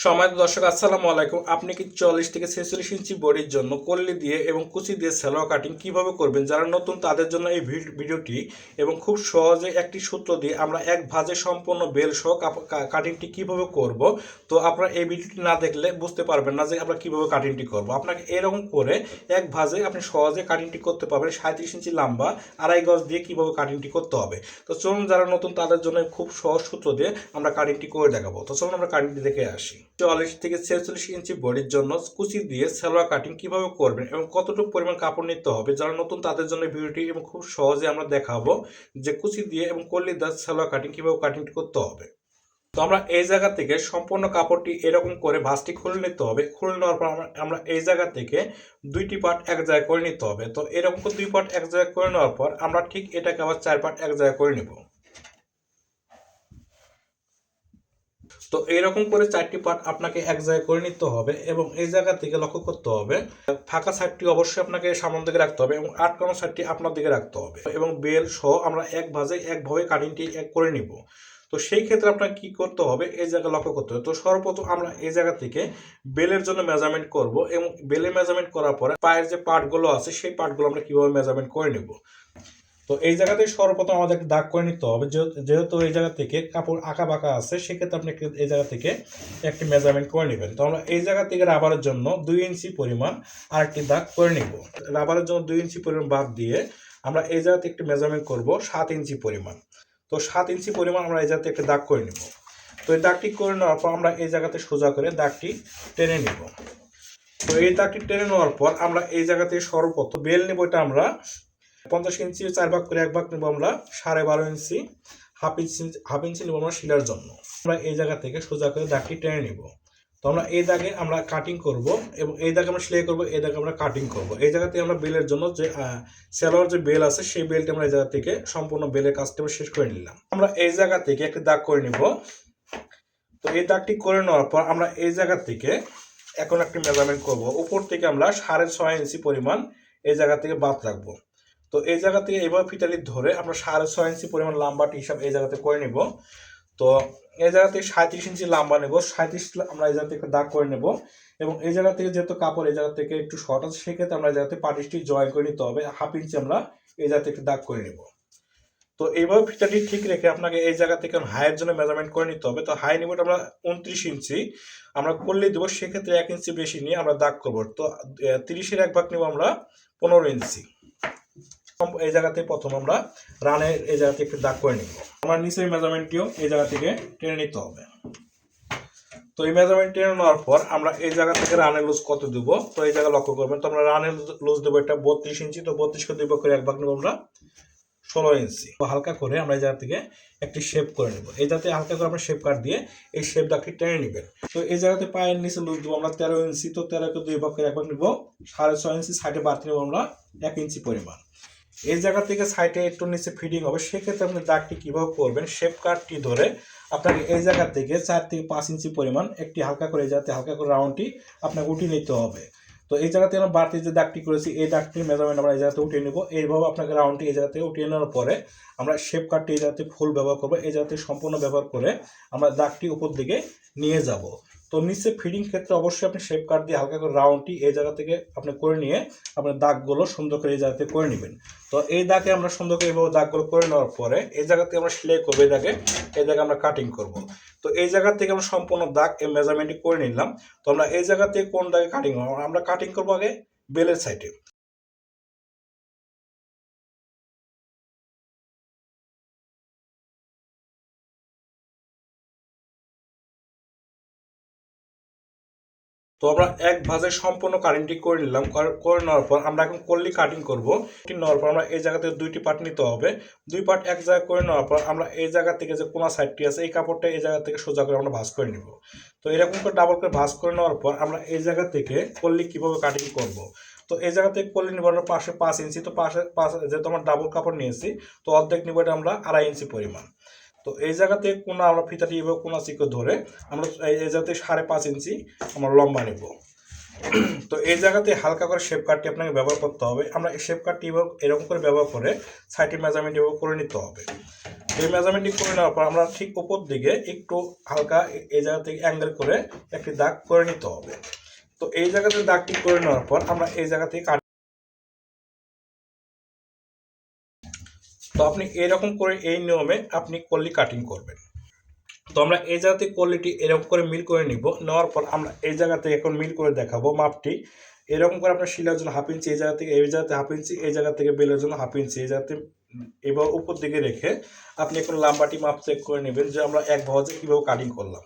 সময় দর্শক, আসসালামু আলাইকুম। আপনি কি চল্লিশ থেকে ছেচল্লিশ ইঞ্চি বডির জন্য কল্লি দিয়ে এবং কুচি দিয়ে সেলোয়া কাটিং কীভাবে করবেন? যারা নতুন, তাদের জন্য এই ভিড- ভিডিওটি এবং খুব সহজে একটি সূত্র দিয়ে আমরা এক ভাজে সম্পূর্ণ বেল সহ কাটিংটি কীভাবে করব? তো আপনারা এই ভিডিওটি না দেখলে বুঝতে পারবেন না যে আমরা কীভাবে কাটিংটি করব। আপনাকে এরকম করে এক ভাজে আপনি সহজে কাটিংটি করতে পারবেন। সাঁত্রিশ ইঞ্চি লম্বা, আড়াই গজ দিয়ে কীভাবে কাটিংটি করতে হবে? তো চলুন, যারা নতুন, তাদের জন্য খুব সহজ সূত্র দিয়ে আমরা কাটিংটি করে দেখাবো। তো চলুন, আমরা কাটিংটি দেখে আসি। চল্লিশ থেকে ছেচল্লিশ ইঞ্চি বডির জন্য কুচি দিয়ে সালোয়ার কাটিং কীভাবে করবেন এবং কতটুকু পরিমাণ কাপড় নিতে হবে, যারা নতুন তাদের জন্য ভিডিওটি এবং খুব সহজে আমরা দেখাবো যে কুচি দিয়ে এবং কল্লি দাস সালোয়ার কাটিং কীভাবে কাটিংটি করতে হবে। তো আমরা এই জায়গা থেকে সম্পূর্ণ কাপড়টি এরকম করে ভাঁজটি খুলে নিতে হবে। খুলে নেওয়ার পর আমরা- এই জায়গা থেকে দুইটি পার্ট এক জায়গায় করে নিতে হবে। তো এরকম দুই পার্ট এক জায়গায় করে নেওয়ার পর আমরা ঠিক এটাকে আবার চার পার্ট এক জায়গায় করে নেব। তো এইরকম করে চারটি পার্ট আপনাকে এক জায়গায় করে নিতে হবে এবং এই জায়গা থেকে লক্ষ্য করতে হবে, ফাঁকা সাইডটি অবশ্যই আপনাকে সামন দিকে রাখতে হবে এবং আটকানো সাইডটি আপনার দিকে রাখতে হবে এবং বেল সহ আমরা এক ভাজে একভাবে কাটিংটি এক করে নিব। তো সেই ক্ষেত্রে আপনাকে কি করতে হবে, এই জায়গা লক্ষ্য করতে হবে। তো সর্বপ্রথম আমরা এই জায়গা থেকে বেলের জন্য মেজারমেন্ট করব এবং বেলের মেজারমেন্ট করার পরে পায়ের যে পার্টগুলো আছে, সেই পার্টগুলো আমরা কীভাবে মেজারমেন্ট করে নেব। তো এই জায়গাতে সর্বপ্রথম আমাদের দাগ করে নিতে হবে। যেহেতু- এই জায়গা থেকে কাপড় আঁকা বাঁকা আছে, সেক্ষেত্রে আপনি এই জায়গা থেকে একটি মেজারমেন্ট করে নেবেন। তো আমরা এই জায়গা থেকে রাবারের জন্য দুই ইঞ্চি পরিমাণ আরেকটি দাগ করে নিব। রাবারের জন্য দুই ইঞ্চি পরিমাণ বাদ দিয়ে আমরা এই জায়গাতে একটি মেজারমেন্ট করব সাত ইঞ্চি পরিমাণ। তো সাত ইঞ্চি পরিমাণ আমরা এই জায়গাতে একটি দাগ করে নিব। তো এই দাগটি করে নেওয়ার পর আমরা এই জায়গাতে সোজা করে দাগটি টেনে নিব। তো এই দাগটি টেনে নেওয়ার পর আমরা এই জায়গাতে সর্বপ্রথম বেল নেব, এটা আমরা পঞ্চাশ ইঞ্চি চার ভাগ করে এক ভাগ নেব আমরা সাড়ে বারো ইঞ্চি, হাফ ইঞ্চি হাফ ইঞ্চি নেব আমরা শিলার জন্য। আমরা এই জায়গা থেকে সোজা করে দাগটি টেনে নিব। তো আমরা এই দাগে আমরা কাটিং করব এবং এই দাগে আমরা সেলাই করব, এই দাগে আমরা কাটিং করব। এই জায়গাতে আমরা বেলের জন্য যে সেলোয়ার যে বেল আছে, সেই বেলটা আমরা এই জায়গা থেকে সম্পূর্ণ বেলের কাজটা আমরা শেষ করে নিলাম। আমরা এই জায়গা থেকে একটি দাগ করে নিব। তো এই দাগটি করে নেওয়ার পর আমরা এই জায়গা থেকে এখন একটি মেজারমেন্ট করব। উপর থেকে আমরা সাড়ে ছয় ইঞ্চি পরিমাণ এই জায়গা থেকে বাদ রাখব। তো এই জায়গা থেকে এভাবে ফিতালি ধরে আমরা সাড়ে ছয় ইঞ্চি পরিমাণ লাম্বাটি হিসাব এই জায়গাতে করে নিব। তো এই জায়গা থেকে সাঁত্রিশ ইঞ্চি লাম্বা নেব সাঁত্রিশ আমরা এই জায়গা থেকে দাগ করে নেব এবং এই জায়গা থেকে যেহেতু কাপড় এই জায়গা থেকে একটু শর্ট আছে, সেক্ষেত্রে আমরা এই জায়গাতে পাটিশটি জয়েন করে নিতে হবে, হাফ ইঞ্চি আমরা এই জায়গা থেকে দাগ করে নেব। তো এইভাবে ফিতাটি ঠিক রেখে আপনাকে এই জায়গা থেকে হাইয়ের জন্য মেজারমেন্ট করে নিতে হবে। তো হাই নিব আমরা উনত্রিশ ইঞ্চি, আমরা করলে দেবো সেক্ষেত্রে এক ইঞ্চি বেশি নিয়ে আমরা দাগ করব। তো তিরিশের এক ভাগ নেব আমরা পনেরো ইঞ্চি। এই জায়গাতে প্রথম আমরা রানের এই জায়গাতে একটু দাগ করে নিব। আমার নিচের মেজারমেন্টটিও এই জায়গা থেকে টেনে নিতে হবে। তো এই মেজারমেন্ট টেনে নেওয়ার পর আমরা এই জায়গা থেকে রানের লুজ কত দেবো? তো এই জায়গা লক্ষ্য করবেন, তো আমরা রানের লুজ দেবো এটা বত্রিশ ইঞ্চি, তো বত্রিশকে দুই করে এক ভাগ নেব আমরা ষোলো ইঞ্চি। হালকা করে আমরা এই জায়গা থেকে একটি শেপ করে নেব। এই জায়গাতে হালকা করে আমরা শেপ কাট দিয়ে এই শেপ দাগটি টেনে নেবেন। তো এই জায়গাতে পায়ের নিচে লুজ দেবো আমরা তেরো ইঞ্চি, তো তেরোকে দুই ভাগ করে এক ভাগ নেব, সাড়ে ছয় ইঞ্চি, সাইডে বাড়তি নেব আমরা এক ইঞ্চি পরিমাণ। এই জায়গা থেকে সাইডে একটু নিচে ফিডিং হবে, সেক্ষেত্রে আপনি দাগটি কীভাবে করবেন শেপ কাটটি ধরে আপনাকে এই জায়গা থেকে চার থেকে পাঁচ ইঞ্চি পরিমাণ একটি হালকা করে এই জায়গাতে হালকা করে রাউন্ডটি আপনাকে উঠিয়ে নিতে হবে। তো এই জায়গাতে আমরা বাড়তি যে দাগটি করেছি, এই দাগটির মেজারমেন্ট আমরা এই জায়গাতে উঠিয়ে নেব। এইভাবে আপনাকে রাউন্ডটি এই জায়গা থেকে উঠিয়ে নেওয়ার পরে আমরা শেপ কাটটি এই জায়গাতে ফুল ব্যবহার করব। এই জায়গাতে সম্পূর্ণ ব্যবহার করে আমরা দাগটি উপর দিকে নিয়ে যাব। তো নিচে ফিডিং ক্ষেত্রে অবশ্যই আপনি শেপ কাট দিয়ে হালকা করে রাউন্ডটি এই জায়গা থেকে আপনি করে নিয়ে আপনার দাগগুলো সুন্দর করে এই জায়গাতে করে নেবেন। তো এই দাগে আমরা সুন্দর করে এইভাবে দাগগুলো করে নেওয়ার পরে এই জায়গাতে আমরা সেলাই করব এই দাগে, এই জায়গায় আমরা কাটিং করব। তো এই জায়গা থেকে আমরা সম্পূর্ণ দাগ এই মেজারমেন্টটি করে নিলাম। তো আমরা এই জায়গা থেকে কোন দাগে কাটিং করব? আমরা কাটিং করব আগে বেলের সাইডে তো আমরা এক ভাজে সম্পূর্ণ কাটিংটি করে নিলাম, কর- নেওয়ার পর আমরা এখন কল্লি কাটিং করব। কাটিং নেওয়ার পর আমরা এই জায়গা থেকে দুইটি পার্ট নিতে হবে। দুই পার্ট এক জায়গায় করে নেওয়ার পর আমরা এই জায়গা থেকে যে কোনা সাইডটি আছে, এই কাপড়টা এই জায়গা থেকে সোজা করে আমরা ভাঁজ করে নিব। তো এরকম করে ডাবল করে ভাঁজ করে নেওয়ার পর আমরা এই জায়গা থেকে কল্লি কীভাবে কাটিং করব? তো এই জায়গা থেকে কল্লি নিব আমরা পাশে পাঁচ ইঞ্চি, তো পাশে পাশে যেহেতু আমরা ডাবল কাপড় নিয়েছি, তো অর্ধেক নিব এটা আমরা আড়াই ইঞ্চি পরিমাণ। তো এই জায়গাতে কোনা আমরা ফিতাটি এভাবে কোনা চিকে ধরে। আমরা এই জায়গাতে সাড়ে পাঁচ ইঞ্চি আমরা লম্বা নেব। তো এই জায়গাতে হালকা করে শেপ কাটটি আপনাকে ব্যবহার করতে হবে। আমরা এই শেপ কাটটি এরকম করে ব্যবহার করে সাইডের মেজারমেন্ট এভাবে করে নিতে হবে। এই মেজারমেন্টটি করে নেওয়ার পর আমরা ঠিক উপর দিকে একটু হালকা এই জায়গা থেকে অ্যাঙ্গেল করে একটি দাগ করে নিতে হবে। তো এই জায়গাতে দাগটি করে নেওয়ার পর আমরা এই জায়গা থেকে তো আপনি এরকম করে এই নিয়মে আপনি কলি কাটিং করবেন। তো আমরা এই জায়গাতে কোয়ালিটি এরকম করে মিল করে নিব। নেওয়ার পর আমরা এই জায়গাতে এখন মিল করে দেখাবো মাপটি। এরকম করে আপনার শিলার জন্য হাফ ইঞ্চি এই জায়গা থেকে, এই জায়গাতে হাফ ইঞ্চি এই জায়গা থেকে বেলের জন্য হাফ ইঞ্চি এই জায়গাতে এবার উপর দিকে রেখে আপনি এখন লাম্বাটি মাপ চেক করে নেবেন যে আমরা এক ভাজে কীভাবে কাটিং করলাম।